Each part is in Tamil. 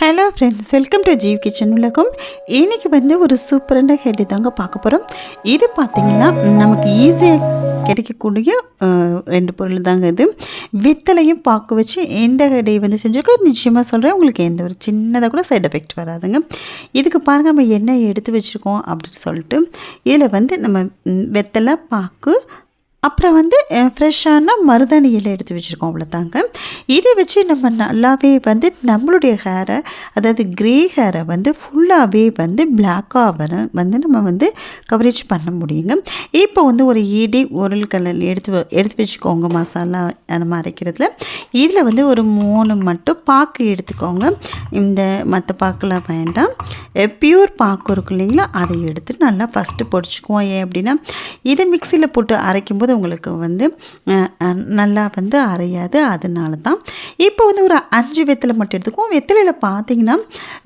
Hello friends welcome to Jeev kitchen உலகம். இன்றைக்கி வந்து ஒரு சூப்பரான ஹெட் தாங்க பார்க்க போகிறோம் இது பார்த்திங்கன்னா நமக்கு ஈஸியாக கிடைக்கக்கூடிய ரெண்டு பொருள் தாங்க இது. வித்தலையும் பார்க்க வச்சு எந்த ஹெடை வந்து செஞ்சுருக்கோம். நிச்சயமாக சொல்கிறேன் உங்களுக்கு எந்த ஒரு சின்னதாக கூட சைட் எஃபெக்ட் வராதுங்க. இதுக்கு பாருங்கள் நம்ம என்ன எடுத்து வச்சுருக்கோம் அப்படின்னு சொல்லிட்டு இதில் வந்து நம்ம வெத்தலை பாக்கு அப்புறம் வந்து ஃப்ரெஷ்ஷான மருதாணி இலை எடுத்து வச்சுருக்கோம் அவ்வளோதாங்க இதை வச்சு நம்ம நல்லாவே வந்து நம்மளுடைய ஹேரை அதாவது க்ரே ஹேரை வந்து ஃபுல்லாகவே வந்து பிளாக்காக வர வந்து நம்ம வந்து கவரேஜ் பண்ண முடியுங்க. இப்போ வந்து ஒரு இடி உரல் கலர் எடுத்து வ- எடுத்து வச்சுக்கோங்க மசாலா நம்ம அரைக்கிறதுல. இதில் வந்து ஒரு மூணு மட்டும் பாக்கு எடுத்துக்கோங்க. இந்த மற்ற பாக்கெலாம் வேண்டாம். பியூர் பாக்கு இருக்கும் இல்லைங்களா? அதை எடுத்து நல்லா ஃபஸ்ட்டு பொடிச்சுக்குவோம். ஏன் அப்படின்னா இதை மிக்சியில் போட்டு அரைக்கும்போது உங்களுக்கு வந்து நல்லா வந்து அரையாது. அதனால தான் இப்போ வந்து ஒரு அஞ்சு வெத்தலை மட்டும் எடுத்துக்குவோம். வெத்தலையில் பார்த்தீங்கன்னா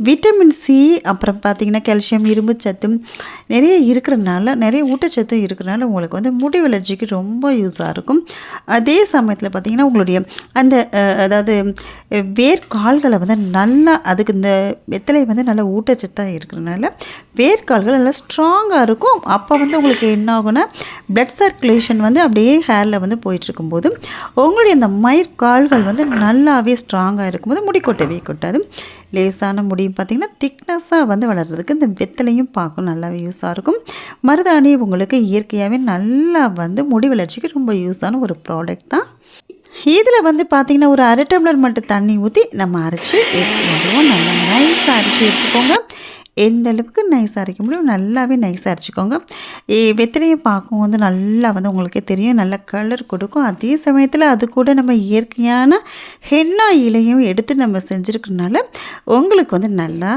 விட்டமின் சி அப்புறம் பார்த்தீங்கன்னா கால்சியம் இரும்பு சத்து நிறைய இருக்கிறனால நிறைய ஊட்டச்சத்தும் இருக்கிறனால உங்களுக்கு வந்து முடி வளர்ச்சிக்கு ரொம்ப யூஸாக இருக்கும். அதே சமயத்தில் பார்த்தீங்கன்னா உங்களுடைய அந்த அதாவது வேர்க்கால்களை வந்து நல்லா அதுக்கு இந்த வெத்தலை வந்து நல்லா ஊட்டச்சத்தாக இருக்கிறனால வேர்க்கால்கள் நல்லா ஸ்ட்ராங்காக இருக்கும். அப்போ வந்து உங்களுக்கு என்ன ஆகும்னா பிளட் சர்க்குலேஷன் வந்து வந்து அப்படியே ஹேரில் வந்து போயிட்டுருக்கும்போது உங்களுடைய அந்த மயிர்கால்கள் வந்து நல்லாவே ஸ்ட்ராங்காக இருக்கும்போது முடி கொட்டவே கொட்டாது லேசான முடியும் பார்த்திங்கன்னா திக்னஸ்ஸாக வந்து வளர்கிறதுக்கு இந்த வெத்தலையும் பார்க்கும் நல்லாவே யூஸாக இருக்கும். மருதாணி உங்களுக்கு இயற்கையாகவே நல்லா வந்து முடி வளர்ச்சிக்கு ரொம்ப யூஸான ஒரு ப்ராடக்ட் தான். இதில் வந்து பார்த்திங்கன்னா ஒரு அரை டம்ளர் மட்டும் தண்ணி ஊற்றி நம்ம அரைச்சி எடுத்துக்கோங்க நல்லா நைஸாக அரைச்சி எடுத்துக்கோங்க. எந்த அளவுக்கு நைஸாக அரைக்க முடியும் நல்லாவே நைஸாக அரைச்சிக்கோங்க. ஏ வெத்தலையை பார்க்கும் வந்து நல்லா வந்து உங்களுக்கே தெரியும். நல்ல கலர் கொடுக்கும். அதே சமயத்தில் அது கூட நம்ம இயற்கையான ஹென்னா இலையும் எடுத்து நம்ம செஞ்சுருக்கனால உங்களுக்கு வந்து நல்லா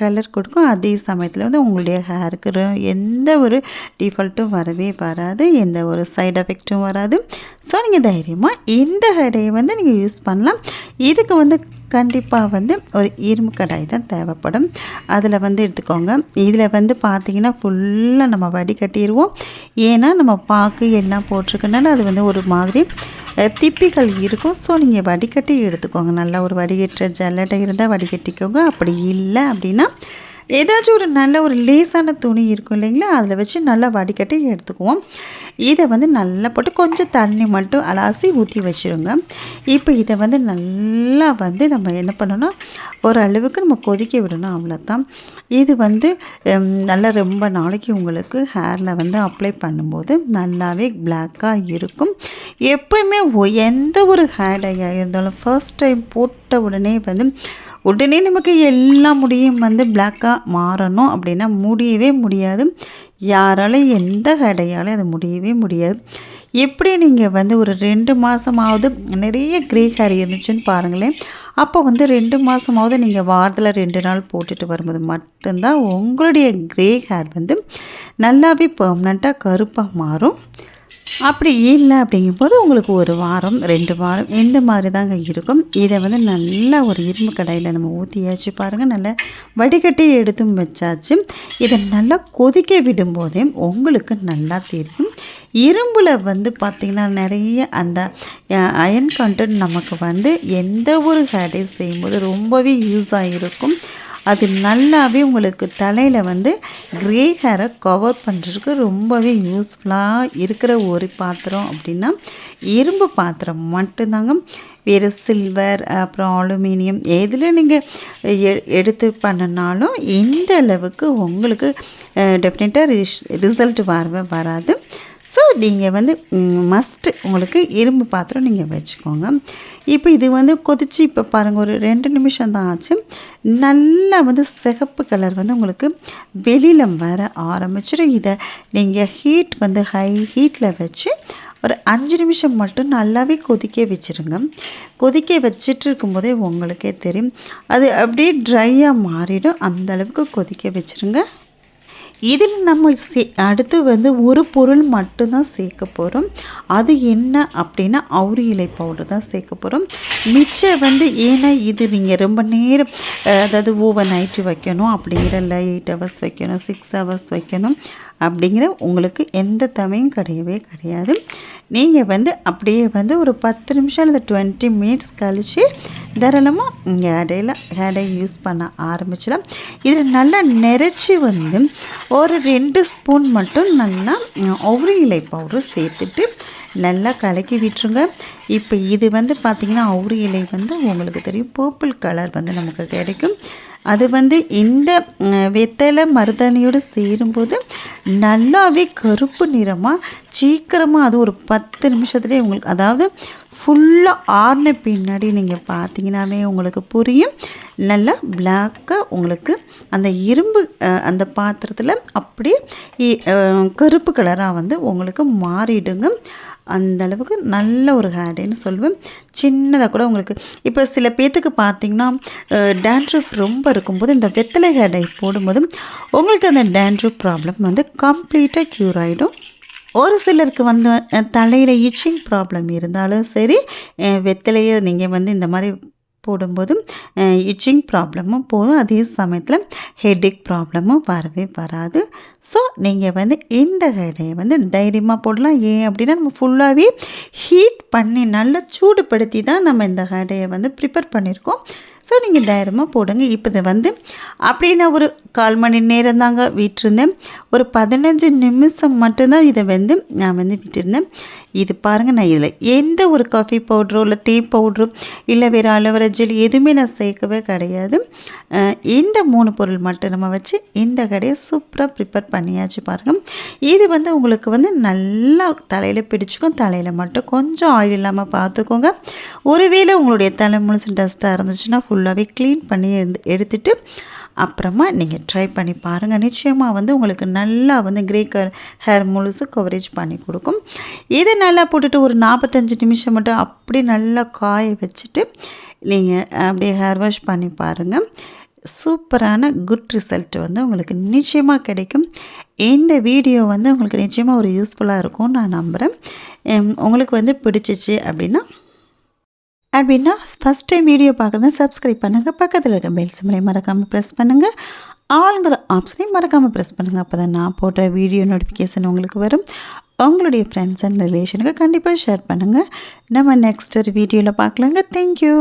கலர் கொடுக்கும். அதே சமயத்தில் வந்து உங்களுடைய ஹேருக்கு எந்த ஒரு டிஃபால்ட்டும் வரவே வராது. எந்த ஒரு சைடு எஃபெக்ட்டும் வராது. ஸோ நீங்கள் தைரியமாக இந்த ஹெடையை வந்து நீங்கள் யூஸ் பண்ணலாம். இதுக்கு வந்து கண்டிப்பாக வந்து ஒரு இரும்பு கடாய் தான் தேவைப்படும். அதில் வந்து எடுத்துக்கோங்க. இதில் வந்து பார்த்திங்கன்னா ஃபுல்லாக நம்ம வடிகட்டிடுவோம் ஏன்னா நம்ம பாக்கு எல்லாம் போட்டிருக்கனால அது வந்து ஒரு மாதிரி திப்பிகள் இருக்கும். ஸோ நீங்கள் வடிகட்டி எடுத்துக்கோங்க. நல்லா ஒரு வடிகட்டுற ஜல்லடை இருந்தால் வடிகட்டிக்கோங்க. அப்படி இல்லை அப்படின்னா ஏதாச்சும் ஒரு நல்ல ஒரு லேசான துணி இருக்கும் இல்லைங்களா? அதில் வச்சு நல்லா வடிகட்டி எடுத்துக்குவோம். இதை வந்து நல்லா போட்டு கொஞ்சம் தண்ணி மட்டும் அலாசி ஊற்றி வச்சுருங்க. இப்போ இதை வந்து நல்லா வந்து நம்ம என்ன பண்ணணும் ஓரளவுக்கு நம்ம கொதிக்க விடணும் அவ்வளோதான் இது வந்து நல்லா ரொம்ப நாளைக்கு உங்களுக்கு ஹேரில் வந்து அப்ளை பண்ணும்போது நல்லாவே பிளாக்காக இருக்கும். எப்பயுமே எந்த ஒரு ஹேர் டையாக இருந்தாலும் ஃபர்ஸ்ட் டைம் போட்ட உடனே வந்து உடனே நமக்கு எல்லா முடியும் வந்து பிளாக்காக மாறணும் அப்படின்னா முடியவே முடியாது. யாராலும் எந்த கடையாலும் அது முடியவே முடியாது. எப்படி நீங்கள் வந்து ஒரு ரெண்டு மாதமாவது நிறைய க்ரே ஹேர் இருந்துச்சுன்னு பாருங்களேன். அப்போ வந்து ரெண்டு மாதமாவது நீங்கள் வாரத்தில் ரெண்டு நாள் போட்டுட்டு வரும்போது மட்டும்தான் உங்களுடைய க்ரே ஹேர் வந்து நல்லாவே பர்மனெண்ட்டாக கருப்பாக மாறும். அப்படி இல்லை அப்படிங்கும்போது உங்களுக்கு ஒரு வாரம் ரெண்டு வாரம் இந்த மாதிரி தாங்க இருக்கும். இதை வந்து நல்லா ஒரு இரும்பு கடையில் நம்ம ஊற்றியாச்சு பாருங்கள் நல்லா வடிகட்டி எடுத்தும் வச்சாச்சு. இதை நல்லா கொதிக்க விடும்போதே உங்களுக்கு நல்லா தெரியும். இரும்பில் வந்து பார்த்திங்கன்னா நிறைய அந்த அயன் கண்டென்ட் நமக்கு வந்து எந்த ஒரு ஹேடை செய்யும்போது ரொம்பவே யூஸ் ஆகிருக்கும் அது நல்லாவே உங்களுக்கு தலையில் வந்து க்ரே ஹேரை கவர் பண்ணுறதுக்கு ரொம்பவே யூஸ்ஃபுல்லாக இருக்கிற ஒரு பாத்திரம் அப்படின்னா இரும்பு பாத்திரம் மட்டும்தாங்க. வேறு சில்வர் அப்புறம் அலுமினியம் எதில் நீங்கள் எடுத்து பண்ணினாலும் இந்த அளவுக்கு உங்களுக்கு டெஃபினட்டாக ரிசல்ட் வரவே வராது. ஸோ நீங்கள் வந்து மஸ்ட்டு உங்களுக்கு இரும்பு பாத்திரம் நீங்கள் வச்சுக்கோங்க. இப்போ இது வந்து கொதிச்சு இப்போ பாருங்கள் ஒரு ரெண்டு நிமிஷம் தான் ஆச்சு. நல்லா வந்து சிகப்பு கலர் வந்து உங்களுக்கு வெளியில் வர ஆரம்பிச்சிடும். இதை நீங்கள் ஹீட் வந்து ஹை ஹீட்டில் வச்சு ஒரு அஞ்சு நிமிஷம் மட்டும் நல்லாவே கொதிக்க வச்சுருங்க. கொதிக்க வச்சுட்டு இருக்கும்போதே உங்களுக்கே தெரியும். அது அப்படியே ட்ரையாக மாறிடும். அந்தளவுக்கு கொதிக்க வச்சுருங்க. இதில் நம்ம சே அடுத்து வந்து ஒரு பொருள் மட்டும்தான் சேர்க்க போகிறோம் அது என்ன அப்படின்னா அவுரி இலை பவுடர் தான் சேர்க்க போகிறோம் மிச்சம் வந்து ஏன்னா இது நீங்கள் ரொம்ப நேரம் அதாவது ஓவர் நைட்டு வைக்கணும் அப்படிங்கிற இல்லை எயிட் ஹவர்ஸ் வைக்கணும் சிக்ஸ் ஹவர்ஸ் வைக்கணும் அப்படிங்கிற உங்களுக்கு எந்த தமையும் கிடையவே கிடையாது. நீங்கள் வந்து அப்படியே வந்து ஒரு பத்து நிமிஷம் அல்லது டுவெண்ட்டி மினிட்ஸ் கழித்து தாராளமாக இங்கே இடையில ஹேடை யூஸ் பண்ண ஆரம்பிச்சிடலாம். இதில் நல்லா நிறச்சி வந்து ஒரு ரெண்டு ஸ்பூன் மட்டும் நல்லா ஒவ்வொரு இலை பவுடரும் சேர்த்துட்டு நல்லா கலக்கி விட்டுருங்க. இப்போ இது வந்து பார்த்திங்கன்னா அவுரி இலை வந்து உங்களுக்கு தெரியும் பர்பிள் கலர் வந்து நமக்கு கிடைக்கும். அது வந்து இந்த வெத்தலை மருதாணியோடு சேரும்போது நல்லாவே கருப்பு நிறமாக சீக்கிரமாக அது ஒரு பத்து நிமிஷத்துலேயே உங்களுக்கு அதாவது ஃபுல்லாக ஆறின பின்னாடி நீங்கள் பார்த்தீங்கன்னாவே உங்களுக்கு புரியும். நல்லா பிளாக்காக உங்களுக்கு அந்த இரும்பு அந்த பாத்திரத்தில் அப்படியே கருப்பு கலராக வந்து உங்களுக்கு மாறிடுங்க. அந்த அளவுக்கு நல்ல ஒரு ஹேடுன்னு சொல்லுவேன் சின்னதாக கூட உங்களுக்கு இப்போ சில பேர்த்துக்கு பார்த்திங்கன்னா டேண்ட்ரூப் ரொம்ப இருக்கும்போது இந்த வெத்தலை ஹேடை போடும்போது உங்களுக்கு அந்த டேண்ட்ரூப் ப்ராப்ளம் வந்து கம்ப்ளீட்டாக க்யூர் ஆகிடும் ஒரு சிலருக்கு வந்து தலையில் இச்சிங் ப்ராப்ளம் இருந்தாலும் சரி வெத்தலையை நீங்கள் வந்து இந்த மாதிரி போடும்போதும் இச்சிங் ப்ராப்ளமும் போதும். அதே சமயத்தில் ஹெட்டேக் ப்ராப்ளமும் வரவே வராது. ஸோ நீங்கள் வந்து இந்த ஹெடையை வந்து தைரியமாக போடலாம். ஏன் அப்படின்னா நம்ம ஃபுல்லாகவே ஹீட் பண்ணி நல்லா சூடுபடுத்தி தான் நம்ம இந்த ஹெடையை வந்து ப்ரிப்பேர் பண்ணியிருக்கோம். ஸோ நீங்கள் தைரியமாக போடுங்க. இப்போ வந்து அப்படியே நான் ஒரு கால் மணி நேரம் தாங்க விட்டுருந்தேன். ஒரு பதினஞ்சு நிமிஷம் மட்டும்தான் இதை வந்து நான் வந்து விட்டுருந்தேன். இது பாருங்கள் நான் இதில் எந்த ஒரு காஃபி பவுட்ரோ இல்லை டீ பவுட்ரோ இல்லை வேறு அலோவேரா ஜெல் எதுவுமே நான் சேர்க்கவே கிடையாது. இந்த மூணு பொருள் மட்டும் நம்ம வச்சு இந்த கடையை சூப்பராக ப்ரிப்பேர் பண்ணியாச்சு பாருங்கள் இது வந்து உங்களுக்கு வந்து நல்லா தலையில் பிடிச்சிக்கும் தலையில் மட்டும் கொஞ்சம் ஆயில் இல்லாமல் பார்த்துக்கோங்க. ஒருவேளை உங்களுடைய தலை முழுசு டஸ்ட்டாக இருந்துச்சுன்னா ஃபுல்லாகவே க்ளீன் பண்ணி எடுத்துட்டு அப்புறமா நீங்கள் ட்ரை பண்ணி பாருங்கள் நிச்சயமாக வந்து உங்களுக்கு நல்லா வந்து கிரே கர் ஹேர் முழுசு கவரேஜ் பண்ணி கொடுக்கும். இதை நல்லா போட்டுட்டு ஒரு நாற்பத்தஞ்சு நிமிஷம் மட்டும் அப்படி நல்லா காய வச்சுட்டு நீங்கள் அப்படியே ஹேர் வாஷ் பண்ணி பாருங்கள் சூப்பரான குட் ரிசல்ட் வந்து உங்களுக்கு நிச்சயமாக கிடைக்கும். இந்த வீடியோ வந்து உங்களுக்கு நிச்சயமாக ஒரு யூஸ்ஃபுல்லாக இருக்கும்னு நான் நம்புகிறேன் உங்களுக்கு வந்து பிடிச்சிச்சு அப்படின்னா அப்படின்னா ஃபஸ்ட் டைம் வீடியோ பார்க்குறது சப்ஸ்கிரைப் பண்ணுங்கள் பக்கத்தில் இருக்க பெல் சிம்லையும் மறக்காமல் ப்ரெஸ் பண்ணுங்கள் ஆளுங்கிற ஆப்ஷனையும் மறக்காமல் ப்ரெஸ் பண்ணுங்கள் அப்போ தான் நான் போட்ட வீடியோ நோட்டிஃபிகேஷன் உங்களுக்கு வரும். உங்களுடைய ஃப்ரெண்ட்ஸ் அண்ட் ரிலேஷனுக்கு கண்டிப்பாக ஷேர் பண்ணுங்கள் நம்ம நெக்ஸ்ட் ஒரு வீடியோவில் பார்க்கலாங்க. தேங்க்யூ